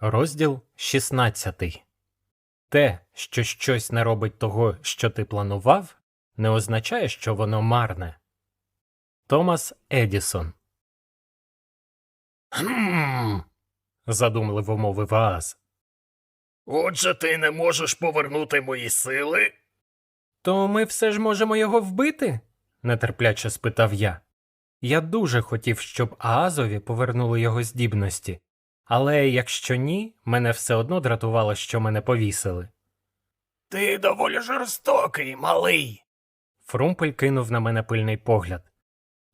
Розділ 16 Те, що щось не робить того, що ти планував, не означає, що воно марне. Томас Едісон Хм. задумливо мовив Ааз. Отже, ти не можеш повернути мої сили? То ми все ж можемо його вбити? нетерпляче спитав я. Я дуже хотів, щоб Аазові повернули його здібності, але якщо ні, мене все одно дратувало, що мене повісили. Ти доволі жорстокий, малий. Фрумпель кинув на мене пильний погляд.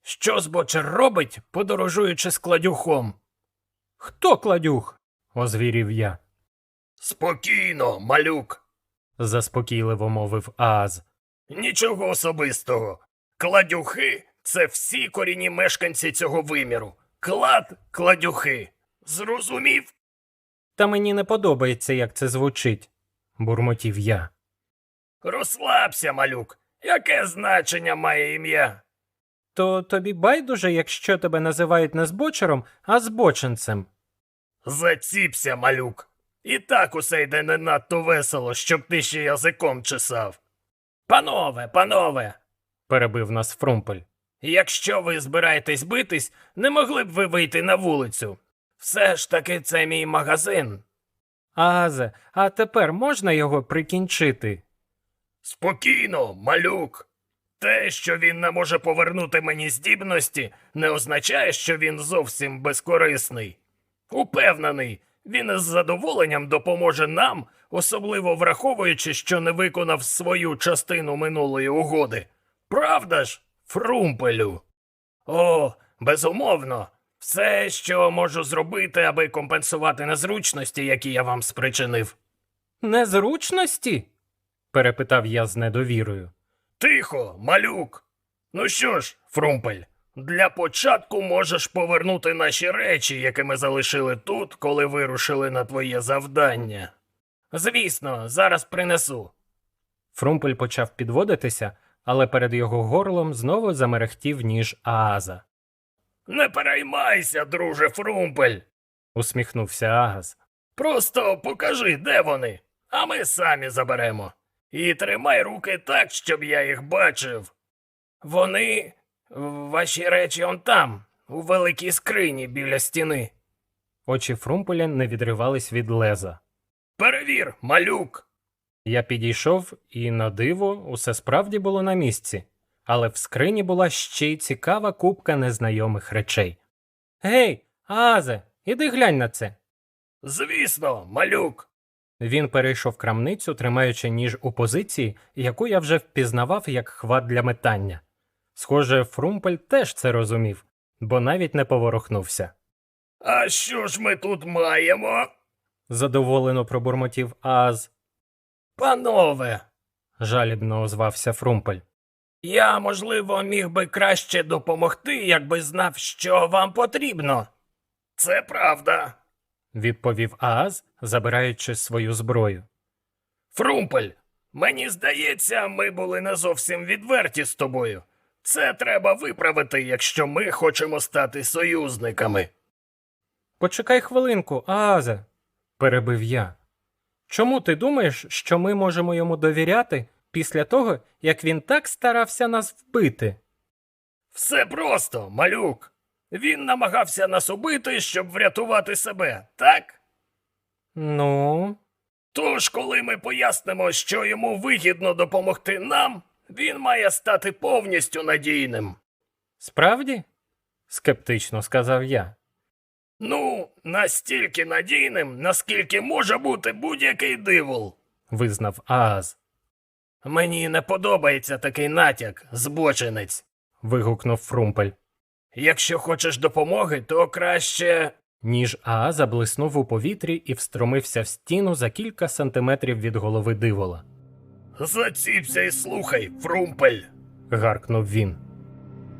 Що збочер робить, подорожуючи з кладюхом? Хто кладюх? озвірів я, Спокійно, малюк. заспокійливо мовив Ааз. Нічого особистого. Кладюхи це всі корінні мешканці цього виміру. Клад кладюхи. Зрозумів? Та мені не подобається, як це звучить, бурмотів я. Розслабся, малюк. Яке значення має ім'я? То тобі байдуже, якщо тебе називають не збочером, а збоченцем. Заціпся, малюк. І так усе йде не надто весело, щоб ти ще язиком чесав. Панове, панове, перебив нас Фрумпель. якщо ви збираєтесь битись, не могли б ви вийти на вулицю. Все ж таки це мій магазин. Аазе, а тепер можна його прикінчити? Спокійно, малюк. Те, що він не може повернути мені здібності, не означає, що він зовсім безкорисний. Упевнений, він із задоволенням допоможе нам, особливо враховуючи, що не виконав свою частину минулої угоди. Правда ж, Фрумпелю? О, безумовно. Все, що можу зробити, аби компенсувати незручності, які я вам спричинив. Незручності? перепитав я з недовірою. Тихо, малюк. Ну що ж, Фрумпель, для початку можеш повернути наші речі, які ми залишили тут, коли вирушили на твоє завдання. Звісно, зараз принесу. Фрумпель почав підводитися, але перед його горлом знову замерехтів ніж Ааза. Не переймайся, друже Фрумпель. Усміхнувся Агас. Просто покажи, де вони, а ми самі заберемо. І тримай руки так, щоб я їх бачив. Вони. ваші речі он там, у великій скрині біля стіни. Очі Фрумпеля не відривались від леза. Перевір, малюк. Я підійшов, і на диво усе справді було на місці, але в скрині була ще й цікава купка незнайомих речей. Гей, Азе, іди глянь на це. Звісно, малюк. Він перейшов крамницю, тримаючи ніж у позиції, яку я вже впізнавав як хват для метання. Схоже, Фрумпель теж це розумів, бо навіть не поворухнувся. А що ж ми тут маємо? Задоволено пробурмотів Ааз, Панове, жалібно озвався Фрумпель. Я, можливо, міг би краще допомогти, якби знав, що вам потрібно. Це правда. відповів Ааз, забираючи свою зброю. Фрумпель, мені здається, ми були не зовсім відверті з тобою. Це треба виправити, якщо ми хочемо стати союзниками. Почекай хвилинку, Аазе, перебив я. Чому ти думаєш, що ми можемо йому довіряти після того, як він так старався нас вбити? Все просто, малюк. Він намагався нас убити, щоб врятувати себе, так? Ну, Тож, коли ми пояснимо, що йому вигідно допомогти нам, він має стати повністю надійним. справді? скептично сказав я. Ну, настільки надійним, наскільки може бути будь-який дивол. визнав Ааз. Мені не подобається такий натяк, збочинець. вигукнув Фрумпель. Якщо хочеш допомоги, то краще. Ніж Ааза блиснув у повітрі і встромився в стіну за кілька сантиметрів від голови дивола. Заціпся і слухай, Фрумпель. гаркнув він.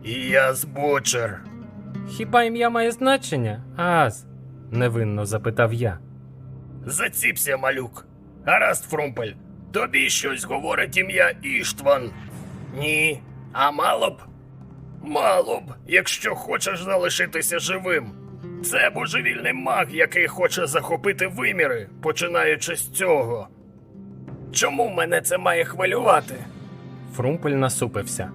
І я збочер. Хіба ім'я має значення, Ааз? невинно запитав я. Заціпся, малюк. Гаразд, Фрумпель. Тобі щось говорить ім'я Іштван. Ні. А мало б? Мало б, якщо хочеш залишитися живим. Це божевільний маг, який хоче захопити виміри, починаючи з цього. Чому мене це має хвилювати? Фрумпель насупився.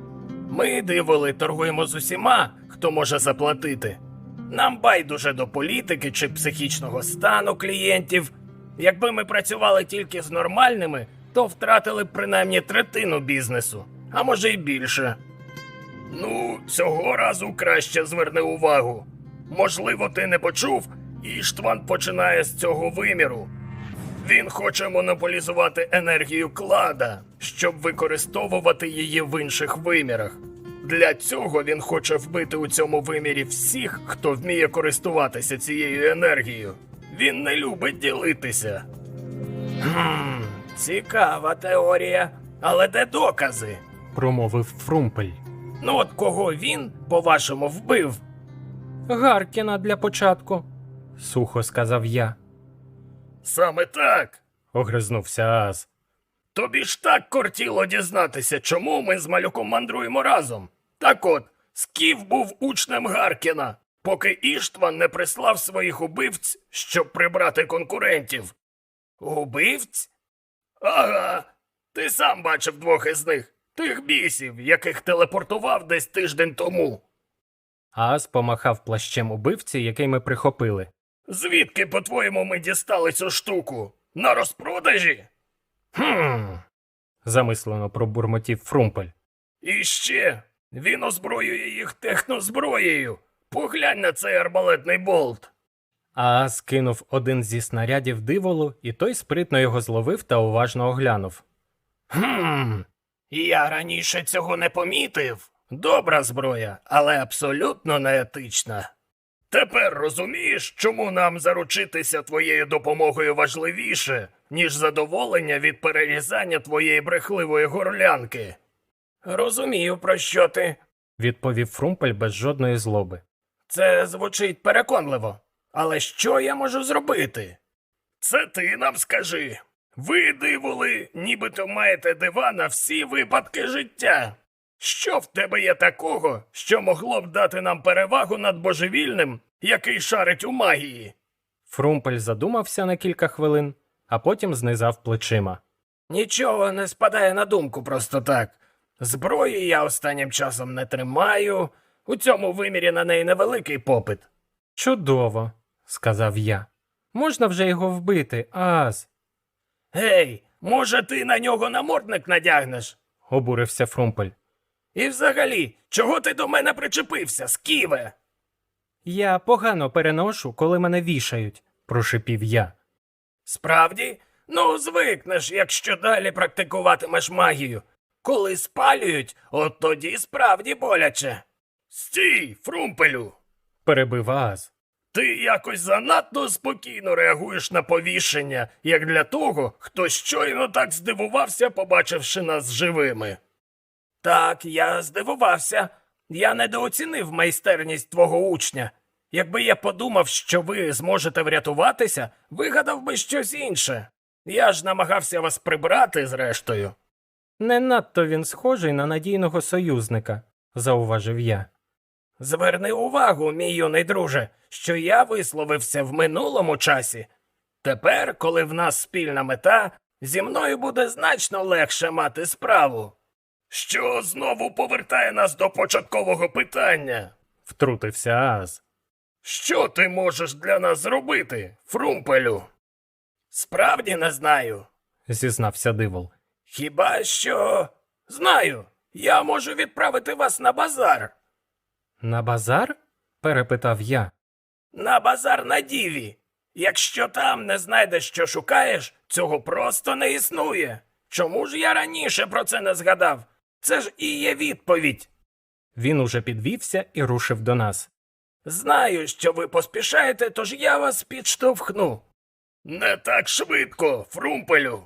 Ми, диволи, торгуємо з усіма, хто може заплатити. Нам байдуже до політики чи психічного стану клієнтів. Якби ми працювали тільки з нормальними, то втратили принаймні третину бізнесу, а може й більше. Ну, цього разу краще зверни увагу. Можливо, ти не почув, Іштван починає з цього виміру. Він хоче монополізувати енергію клада, щоб використовувати її в інших вимірах. Для цього він хоче вбити у цьому вимірі всіх, хто вміє користуватися цією енергією. Він не любить ділитися. Хм, цікава теорія. Але де докази? Промовив Фрумпель. Ну от кого він, по-вашому, вбив? Гаркіна для початку, сухо сказав я. Саме так. Огризнувся Ааз. Тобі ж так кортіло дізнатися, чому ми з малюком мандруємо разом. Так от, Скіф був учнем Гаркіна, поки Іштван не прислав своїх убивць, щоб прибрати конкурентів. Убивць? Ага. Ти сам бачив двох із них, тих бісів, яких телепортував десь тиждень тому. Ааз помахав плащем убивці, який ми прихопили. Звідки, по-твоєму, ми дістали цю штуку? На розпродажі? Хм. замислено пробурмотів Фрумпель. І ще він озброює їх технозброєю. Поглянь на цей арбалетний болт. Ааз кинув один зі снарядів диволу, і той спритно його зловив та уважно оглянув. Хм. Я раніше цього не помітив. Добра зброя, але абсолютно неетична. Тепер розумієш, чому нам заручитися твоєю допомогою важливіше, ніж задоволення від перерізання твоєї брехливої горлянки. Розумію, про що ти. Відповів Фрумпель без жодної злоби. Це звучить переконливо. Але що я можу зробити? Це ти нам скажи. Ви, диволи, нібито маєте дива на всі випадки життя. Що в тебе є такого, що могло б дати нам перевагу над божевільним, який шарить у магії? Фрумпель задумався на кілька хвилин, а потім знизав плечима. Нічого не спадає на думку просто так. Зброї я останнім часом не тримаю. У цьому вимірі на неї невеликий попит. Чудово, сказав я. Можна вже його вбити, Ааз, Гей, може, ти на нього намордник надягнеш? обурився Фрумпель. І взагалі, чого ти до мене причепився, сківе? Я погано переношу, коли мене вішають, прошипів я. Справді? Ну, звикнеш, якщо далі практикуватимеш магію. Коли спалюють, от тоді справді боляче. Стій, фрумпелю! Перебив Ааз. Ти якось занадто спокійно реагуєш на повішення, як для того, хто щойно так здивувався, побачивши нас живими. Так, я здивувався. Я недооцінив майстерність твого учня. Якби я подумав, що ви зможете врятуватися, вигадав би щось інше. Я ж намагався вас прибрати, зрештою. Не надто він схожий на надійного союзника, зауважив я. Зверни увагу, мій юний друже, що я висловився в минулому часі. Тепер, коли в нас спільна мета, зі мною буде значно легше мати справу. Що знову повертає нас до початкового питання? Втрутився Ааз. Що ти можеш для нас зробити, Фрумпелю? Справді не знаю. зізнався дивол. Хіба що знаю, я можу відправити вас на базар. На базар? перепитав я. На базар на діві. Якщо там не знайдеш, що шукаєш, цього просто не існує. Чому ж я раніше про це не згадав? Це ж і є відповідь. Він уже підвівся і рушив до нас. Знаю, що ви поспішаєте, тож я вас підштовхну. Не так швидко, фрумпелю.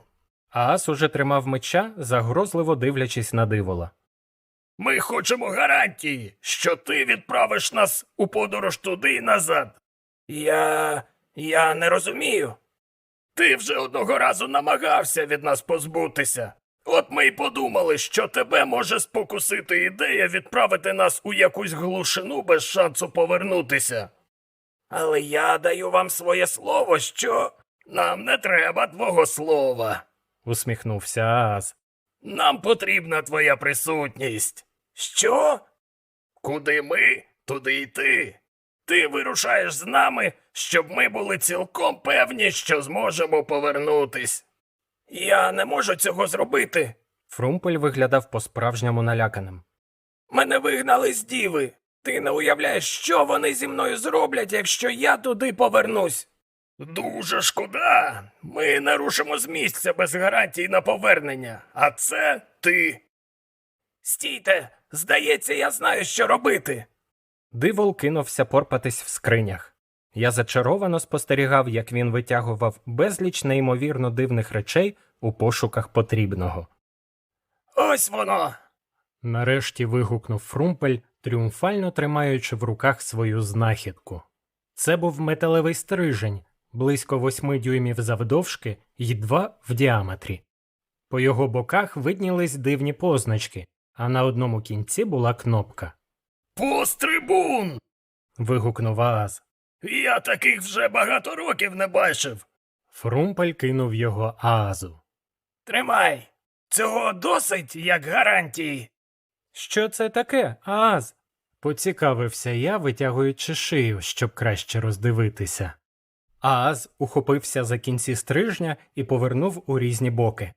Ааз уже тримав меча, загрозливо дивлячись на дивола. Ми хочемо гарантії, що ти відправиш нас у подорож туди і назад. Я. я не розумію. Ти вже одного разу намагався від нас позбутися. От ми й подумали, що тебе може спокусити ідея відправити нас у якусь глушину без шансу повернутися. Але я даю вам своє слово, що нам не треба твого слова. усміхнувся Ааз. Нам потрібна твоя присутність. Що? Куди ми, туди й ти. Ти вирушаєш з нами, щоб ми були цілком певні, що зможемо повернутись. Я не можу цього зробити. Фрумпель виглядав по-справжньому наляканим. Мене вигнали з діви. Ти не уявляєш, що вони зі мною зроблять, якщо я туди повернусь. Дуже шкода. Ми не рушимо з місця без гарантій на повернення, а це ти. Стійте, здається, я знаю, що робити. Дивол кинувся порпатись в скринях. Я зачаровано спостерігав, як він витягував безліч неймовірно дивних речей у пошуках потрібного. Ось воно. Нарешті вигукнув Фрумпель, тріумфально тримаючи в руках свою знахідку. Це був металевий стрижень, близько восьми дюймів завдовжки й два в діаметрі. По його боках виднілись дивні позначки, а на одному кінці була кнопка. Пострибун! Вигукнув Ааз. Я таких вже багато років не бачив. Фрумпель кинув його Аазу. Тримай. Цього досить як гарантії. Що це таке, Ааз? поцікавився я, витягуючи шию, щоб краще роздивитися. Ааз ухопився за кінці стрижня і повернув у різні боки.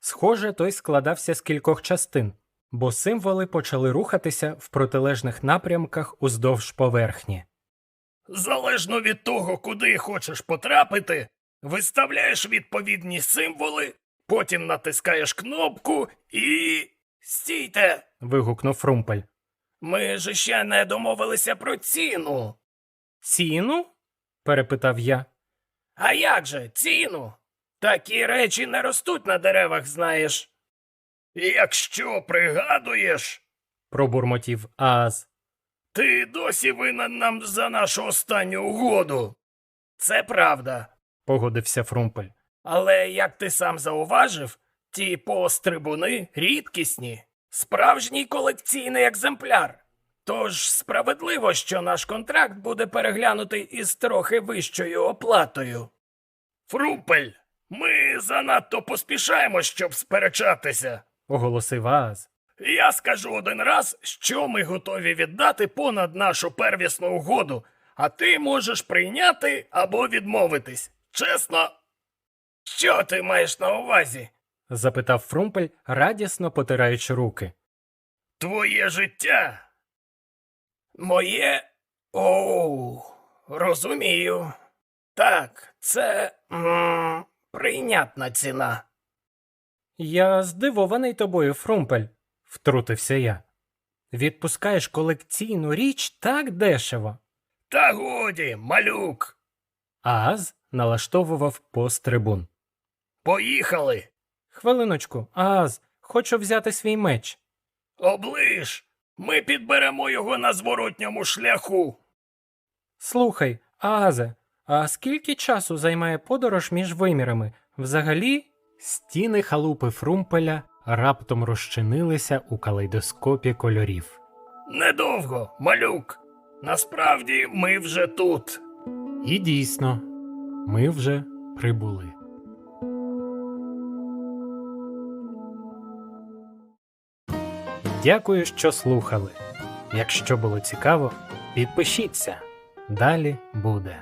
Схоже, той складався з кількох частин, бо символи почали рухатися в протилежних напрямках уздовж поверхні. Залежно від того, куди хочеш потрапити, виставляєш відповідні символи, потім натискаєш кнопку і. Стійте! вигукнув Фрумпель. Ми ж ще не домовилися про ціну. Ціну? Перепитав я. А як же ціну? Такі речі не ростуть на деревах, знаєш. Якщо пригадуєш, пробурмотів Ааз. ти досі винен нам за нашу останню угоду. Це правда. погодився Фрумпель. Але як ти сам зауважив, ті пострибуни рідкісні, справжній колекційний екземпляр. Тож справедливо, що наш контракт буде переглянутий із трохи вищою оплатою. Фрумпель, ми занадто поспішаємо, щоб сперечатися. оголосив Ааз. Я скажу один раз, що ми готові віддати понад нашу первісну угоду, а ти можеш прийняти або відмовитись. Чесно. Що ти маєш на увазі? запитав Фрумпель, радісно потираючи руки. Твоє життя? Моє. Оу, розумію. Так, це м, прийнятна ціна. Я здивований тобою, Фрумпель, втрутився я. Відпускаєш колекційну річ так дешево. Та годі, малюк. Ааз налаштовував пострибун. Поїхали. Хвилиночку, Ааз, хочу взяти свій меч. Оближ. Ми підберемо його на зворотньому шляху. Слухай, Аазе, а скільки часу займає подорож між вимірами? Взагалі, стіни халупи Фрумпеля раптом розчинилися у калейдоскопі кольорів. Недовго, малюк. Насправді ми вже тут. І дійсно, ми вже прибули. Дякую, що слухали. Якщо було цікаво, підпишіться. Далі буде.